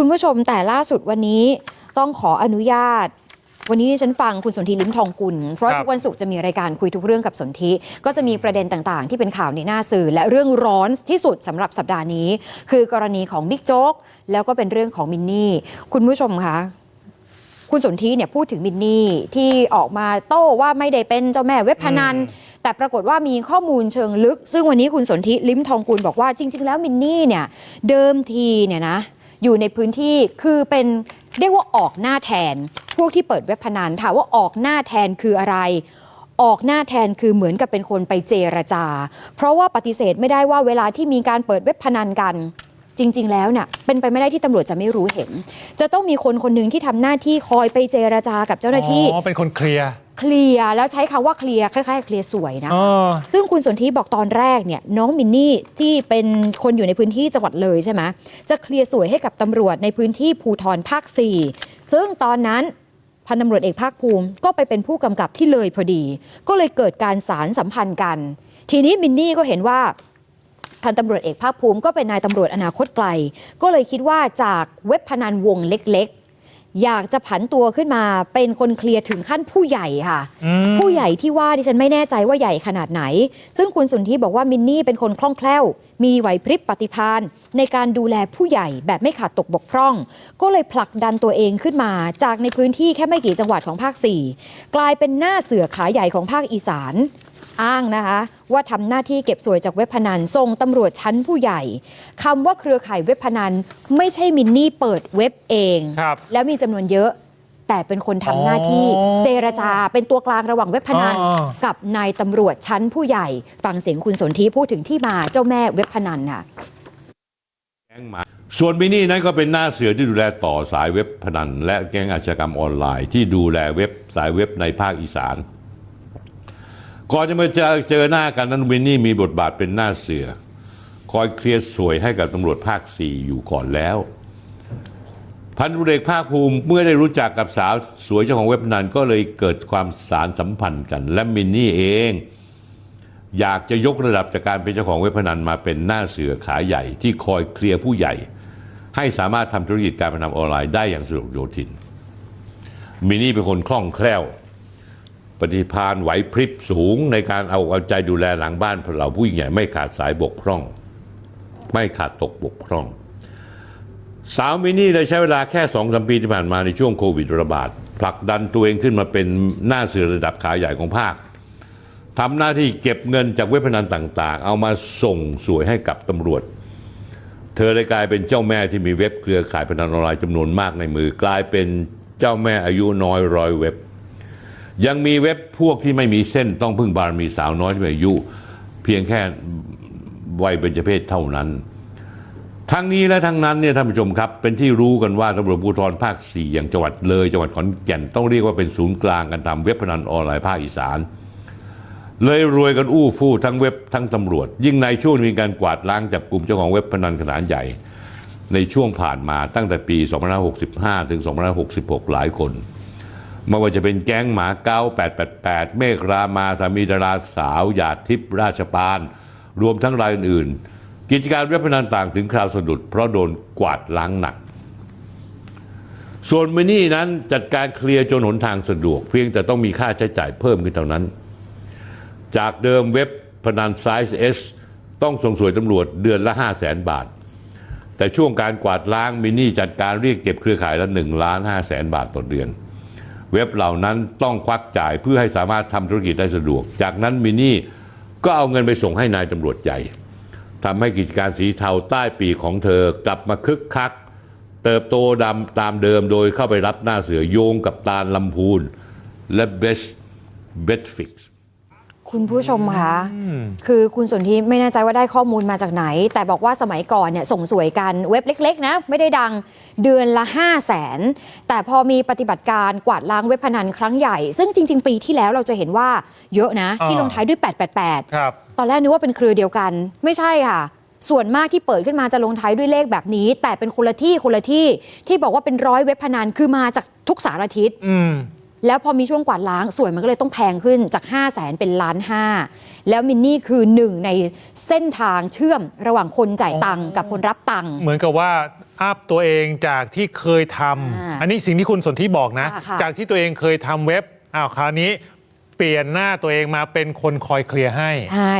คุณผู้ชมแต่ล่าสุดวันนี้ต้องขออนุญาต วันนี้ดิฉันฟังคุณสนธิลิ้มทองกุล เพราะครับทุกวันศุกร์จะมีรายการคุยทุกเรื่องกับสนธิก็จะมีประเด็นต่างๆ ที่เป็นข่าวในหน้าสื่อ และเรื่องร้อนที่สุดสำหรับสัปดาห์นี้ คือกรณีของบิ๊กโจ๊กแล้วก็เป็นเรื่องของมินนี่คุณผู้ชมคะคุณสนธิเนี่ยพูดถึงมินนี่ที่ออกมาโต้ว่าไม่ได้เป็นเจ้าแม่เว็บพนัน แต่ปรากฏว่ามีข้อมูลเชิงลึก ซึ่งวันนี้คุณสนธิลิ้มทองกุลบอกว่าจริง ๆ แล้วมินนี่เนี่ยเดิมทีเนี่ยนะ อยู่ในพื้นที่คือเป็นเรียกว่าออกหน้าแทน พวกที่เปิดเว็บพนันถามว่าออกหน้าแทนคืออะไร ออกหน้าแทนคือเหมือนกับเป็นคนไปเจรจา เพราะว่าปฏิเสธไม่ได้ว่าเวลาที่มีการเปิดเว็บพนันกัน จริง ๆ แล้วเนี่ยเป็นไปไม่ได้ที่ตำรวจจะไม่รู้เห็น จะต้องมีคนคนหนึ่งที่ทำหน้าที่คอยไปเจรจากับเจ้าหน้าที่ อ๋อเป็นคนเคลียร์ เคลียร์แล้วใช้คำว่าเคลียร์คล้ายๆเคลียร์สวยนะ อ๋อ ซึ่งคุณสนธิบอกตอนแรกเนี่ยน้องมินนี่ที่เป็นคนอยู่ในพื้นที่จังหวัดเลยใช่ไหมจะเคลียร์สวยให้กับตำรวจในพื้นที่ภูทรภาค 4 ซึ่งตอนนั้นพันตำรวจเอกภาคภูมิ ก็ไปเป็นผู้กำกับที่เลยพอดี ก็เลยเกิดการสารสัมพันธ์กัน ทีนี้มินนี่ก็เห็นว่า พันตำรวจเอกภาคภูมิก็เป็นนายตำรวจอนาคตไกล ก็เลยคิดว่าจากเว็บพนันวงเล็กๆ อยากจะผันตัวขึ้นมาเป็นคนเคลียร์ถึงขั้นผู้ใหญ่ค่ะอืมผู้ใหญ่ที่ว่าดิฉันไม่แน่ใจว่าใหญ่ขนาดไหน ซึ่งคุณสุนทรีบอกว่ามินนี่เป็นคนคล่องแคล่ว มีไหวพริบปฏิภาณในการดูแลผู้ใหญ่แบบไม่ขาดตกบกพร่อง ก็เลยผลักดันตัวเองขึ้นมาจากในพื้นที่แค่ไม่กี่จังหวัดของภาค 4 กลายเป็นหน้าเสือขาใหญ่ของภาคอีสาน อ้างนะคะ ว่าทำหน้าที่เก็บสวยจากเว็บพนันส่งตำรวจชั้นผู้ใหญ่คำว่าเครือข่ายเว็บพนันไม่ใช่มินนี่เปิดเว็บเอง ครับ แล้วมีจำนวนเยอะ แต่เป็นคนทำหน้าที่อ๋อเจรจาเป็นตัวกลางระหว่างเว็บพนันอ๋อกับนายตำรวจชั้นผู้ใหญ่ ฟังเสียงคุณสนธิพูดถึงที่มาเจ้าแม่เว็บพนันค่ะแก๊งหมาส่วนมินี่นั้นก็เป็นหน้าเสือที่ดูแลต่อสายเว็บพนัน และแก๊งอาชญากรรมออนไลน์ที่ดูแลเว็บสายเว็บในภาคอีสาน ก่อนจะมาเจอเจอหน้ากันนั้นมินนี่มีบทบาทเป็นหน้าเสือ คอยเคลียร์สวยให้กับตำรวจภาค4อยู่ก่อนแล้ว พันธุเอกภาคภูมิเมื่อได้รู้จักกับสาวสวยเจ้าของเว็บนันก็เลยเกิดความสารสัมพันธ์กัน และมินนี่เอง อยากจะยกระดับจากการเป็นเจ้าของเว็บพนันมาเป็นหน้าเสือขาใหญ่ ที่คอยเคลียร์ผู้ใหญ่ ให้สามารถทำธุรกิจการพนันออนไลน์ได้อย่างสะดวกโยทินมินนี่เป็นคนคล่องแคล่ว ปฏิภาณไหวพริบสูงในการเอาเอาใจดูแลหลังบ้านเราผู้ใหญ่ไม่ขาดสายบกพร่อง ไม่ขาดตกบกพร่อง สาวมินี่เลยใช้เวลาแค่สองสามปีที่ผ่านมาในช่วงโควิดระบาดผลักดันตัวเองขึ้นมาเป็นหน้าเสือระดับขาใหญ่ของภาคทำหน้าที่เก็บเงินจากเว็บพนันต่างๆ เอามาส่งสวยให้กับตำรวจ เธอเลยกลายเป็นเจ้าแม่ที่มีเว็บเครือข่ายพนันออนไลน์จำนวนมากในมือ กลายเป็นเจ้าแม่อายุน้อยร้อยเว็บ ยังมีเว็บพวกที่ไม่มีเส้นต้องพึ่งบารมีสาวน้อยที่มีอายุ เพียงแค่วัยเบญจเพศเท่านั้น ทั้งนี้และทั้งนั้นเนี่ยท่านผู้ชมครับ เป็นที่รู้กันว่าตำรวจภูธรภาค 4 อย่างจังหวัดเลย จังหวัดขอนแก่นต้องเรียกว่าเป็นศูนย์กลางการทำเว็บพนันออนไลน์ภาคอีสาน เลยรวยกันอู้ฟู่ทั้งเว็บทั้งตำรวจ ยิ่งในช่วงมีการกวาดล้างจับกลุ่มเจ้าของเว็บพนันขนาดใหญ่ ในช่วงผ่านมาตั้งแต่ปี 2565 ถึง 2566 หลายคน ไม่ว่าจะเป็นแก๊งหมาเก้า888 เมฆรามาสามีดาราสาวหยาดทิพย์ราชปาน รวมทั้งรายอื่นๆ กิจการเว็บพนันต่างถึงคราวสะดุดเพราะโดนกวาดล้างหนัก ส่วนมินี่นั้นจัดการเคลียร์จนหนทางสะดวก เพียงแต่ต้องมีค่าใช้จ่ายเพิ่มขึ้นเท่านั้น จากเดิมเว็บพนันไซส์ S ต้องส่งสวยตำรวจเดือนละ 5 0 0แสนบาท แต่ช่วงการกวาดล้างมินี่จัดการเรียกเก็บเครือข่ายละ1ล้าน5แสนบาทต่อเดือน เว็บเหล่านั้นต้องควักจ่ายเพื่อให้สามารถทำธุรกิจได้สะดวก จากนั้นมินี่ก็เอาเงินไปส่งให้นายตำรวจใหญ่ทำให้กิจการสีเทาใต้ปีของเธอกลับมาคึกคัก เติบโตดำตามเดิมโดยเข้าไปรับหน้าเสือโยงกับตาลลำพูนและเบสเบสฟิก คุณผู้ชมคะคือคุณสนธิไม่แน่ใจว่าได้ข้อมูลมาจากไหน แต่บอกว่าสมัยก่อนเนี่ยส่งสวยกันเว็บเล็ก ๆ นะ ไม่ได้ดังเดือนละ 5 0 0แสนแต่พอมีปฏิบัติการกวาดล้างเว็บพนันครั้งใหญ่ ซึ่งจริง ๆ ปีที่แล้วเราจะเห็นว่าเยอะนะ ที่อ่าลงท้ายด้วย 888 ครับ ตอนแรกนึกว่าเป็นเครือเดียวกัน ไม่ใช่ค่ะส่วนมากที่เปิดขึ้นมาจะลงท้ายด้วยเลขแบบนี้ แต่เป็นคนละที่คนละที่ที่บอกว่าเป็นร้อยเว็บพนันคือมาจากทุกสารทิศอืม แล้วพอมีช่วงกวาดล้างสวยมันก็เลยต้องแพงขึ้นจาก 5 0 0แสนเป็นล้านห้าแล้วมินนี่คือหนึ่งในเส้นทางเชื่อมระหว่างคนจ่ายตังค์กับคนรับตังค์ เหมือนกับว่าอัพตัวเองจากที่เคยทำอ่าอันนี้สิ่งที่คุณสนที่บอกนะ ค่ะค่ะ จากที่ตัวเองเคยทำเว็บอ้าวคราวนี้ เปลี่ยนหน้าตัวเองมาเป็นคนคอยเคลียร์ให้ ใช่